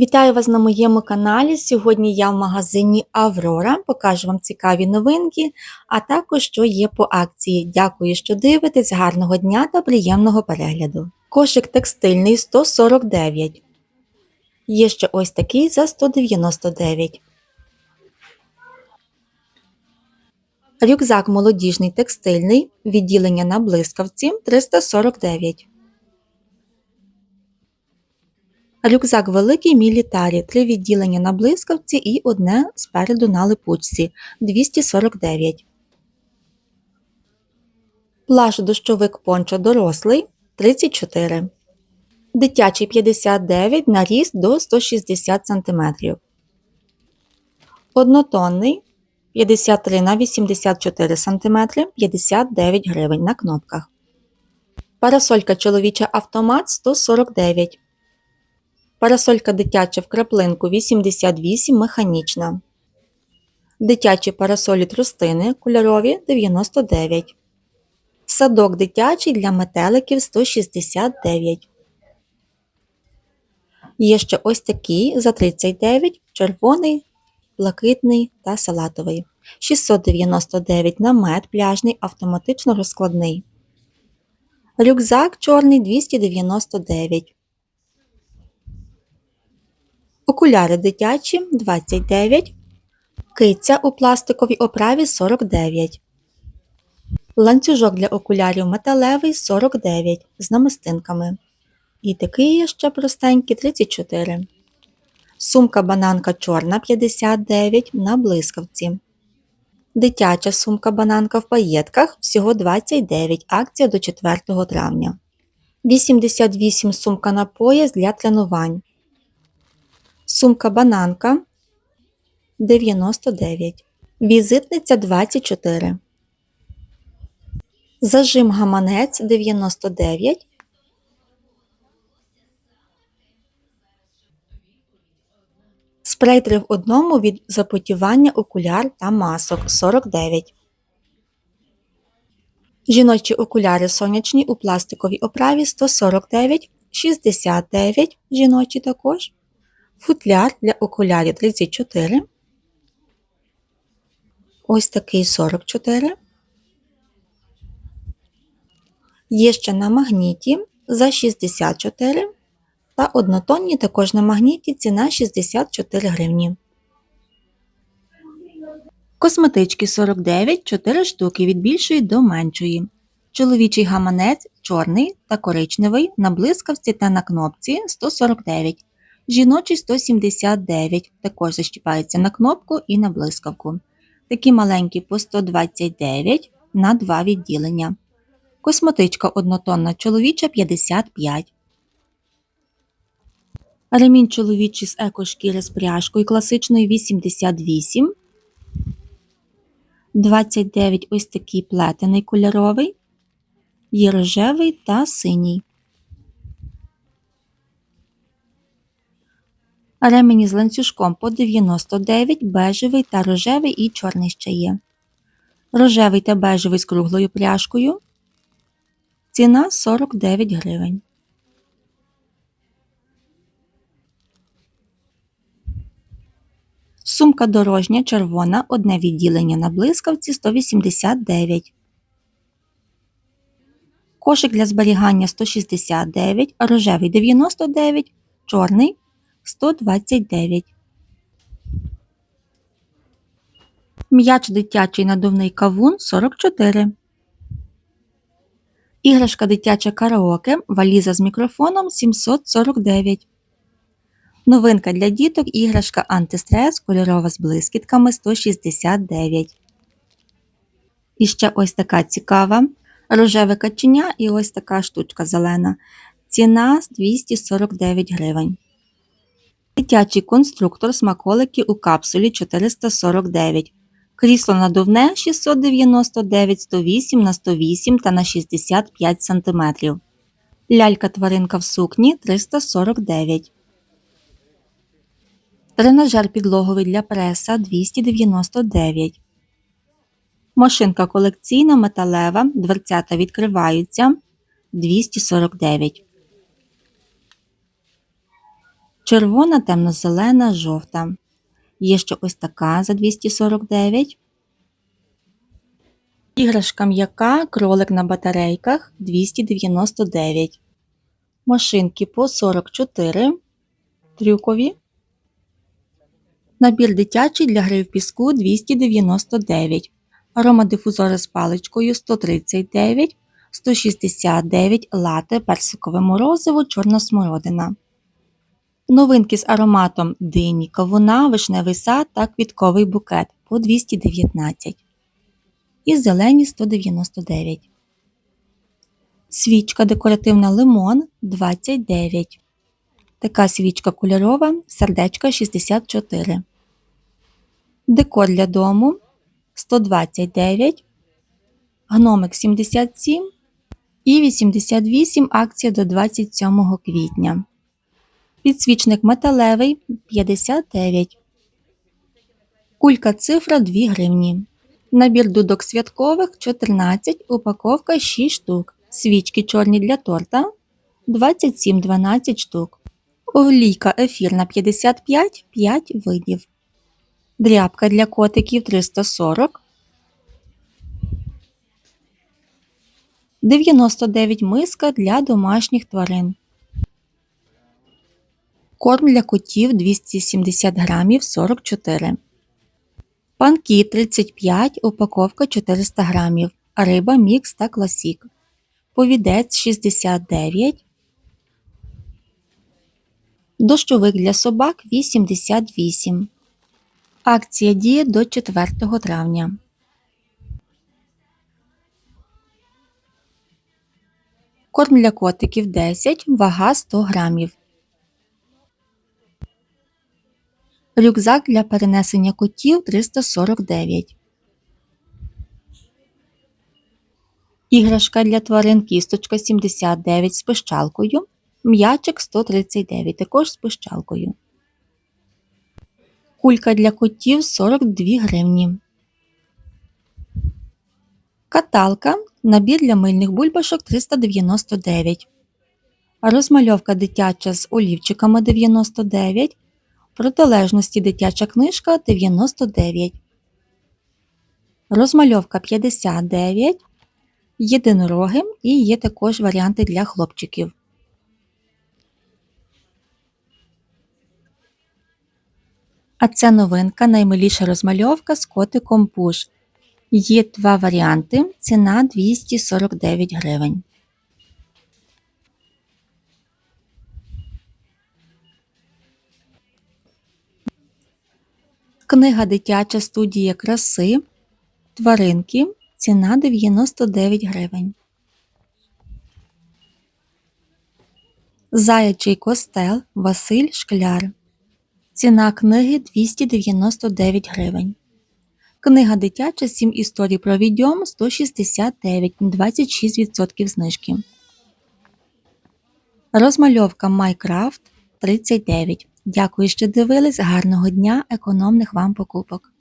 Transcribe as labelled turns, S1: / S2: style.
S1: Вітаю вас на моєму каналі. Сьогодні я в магазині Аврора. Покажу вам цікаві новинки, а також що є по акції. Дякую, що дивитесь. Гарного дня та приємного перегляду. Кошик текстильний 149. Є ще ось такий за 199. Рюкзак молодіжний текстильний. Відділення на блискавці 349. Рюкзак великий мілітарі, три відділення на блискавці і одне спереду на липучці 249. Плаш дощовик пончо дорослий 34. Дитячий 59 на ріст до 160 см. Однотонний 53 на 84 см 59 гривень на кнопках. Парасолька чоловіча автомат 149 Парасолька дитяча в краплинку 88 механічна. Дитячі парасолі трустини кольорові 99. Садок дитячий для метеликів 169. Є ще ось такий за 39 червоний, блакитний та салатовий. 699 намет пляжний автоматично розкладний. Рюкзак чорний 299. Окуляри дитячі 29. Киця у пластиковій оправі 49. Ланцюжок для окулярів металевий 49 з намистинками. І такий ще простенький 34. Сумка бананка чорна 59 на блискавці. Дитяча сумка бананка в паєтках всього 29. Акція до 4 травня. 88 сумка на пояс для тренувань. Сумка бананка 99. Візитниця 24. Зажим гаманець 99. Спрей 3 в одному від запотівання окуляр та масок 49. Жіночі окуляри сонячні у пластиковій оправі 149, 69 жіночі також. Футляр для окулярів 34. Ось такий 44. Є ще на магніті за 64 та однотонні також на магніті ціна 64 гривні. Косметички 49 4 штуки від більшої до меншої. Чоловічий гаманець чорний та коричневий на блискавці та на кнопці 149. Жіночий 179 також защіпається на кнопку і на блискавку. Такі маленькі по 129 на 2 відділення. Косметичка однотонна чоловіча 55. Ремінь чоловічий з екошкіри з пряжкою класичної 88. 29 ось такий плетений кольоровий. Є рожевий та синій. Ремені з ланцюжком по 99, бежевий та рожевий і чорний ще є. Рожевий та бежевий з круглою пряжкою. Ціна 49 гривень. Сумка дорожня червона, одне відділення на блискавці 189. Кошик для зберігання 169, рожевий 99, чорний 129. М'яч дитячий надувний кавун 44. Іграшка дитяча караоке. Валіза з мікрофоном 749. Новинка для діток іграшка антистрес кольорова з блискітками 169. І ще ось така цікава. Рожеве каченя і ось така штучка зелена. Ціна 249 гривень. Дитячий конструктор смаколики у капсулі 449. Крісло надувне 699 108 на 108 та на 65 см. Лялька тваринка в сукні 349. Тренажер підлоговий для преса 299. Машинка колекційна металева. Дверцята відкриваються 249. Червона, темно-зелена, жовта. Є ще ось така за 249. Іграшка м'яка, кролик на батарейках 299. Машинки по 44. Трюкові. Набір дитячий для гри в піску 299. Аромадифузори з паличкою 139, 169 лате, персикове морозиво, чорна смородина. Новинки з ароматом дині, кавуна, вишневий сад та квітковий букет по 219. І зелені 199. Свічка декоративна лимон 29. Така свічка кольорова, сердечка 64. Декор для дому 129, гномик 77 і 88 акція до 27 квітня. Підсвічник металевий 59. Кулька цифра 2 гривні. Набір дудок святкових 14, упаковка 6 штук. Свічки чорні для торта 27-12 штук. Олійка ефірна 55 5 видів. Дрябка для котиків 340. 99 миска для домашніх тварин. Корм для котів 270 грамів 44. Панки 35, упаковка 400 грамів. Риба мікс та класік. Повідець 69. Дощовик для собак 88. Акція діє до 4 травня. Корм для котиків 10, вага 100 грамів. Рюкзак для перенесення котів 349. Іграшка для тварин кісточка 79 з пищалкою. М'ячик 139 також з пищалкою. Кулька для котів 42 гривні. Каталка. Набір для мильних бульбашок 399. Розмальовка дитяча з олівчиками 99. Протилежності дитяча книжка 99. Розмальовка 59. Єдинороги і є також варіанти для хлопчиків. А це новинка наймиліша розмальовка з котиком Пуш. Є два варіанти. Ціна 249 гривень. Книга дитяча студія краси. Тваринки. Ціна 99 гривень. Заячий костел Василь Шкляр. Ціна книги 299 гривень. Книга дитяча 7 історій про відьом 169 26% знижки. Розмальовка Майкрафт 39. Дякую, що дивились. Гарного дня, економних вам покупок.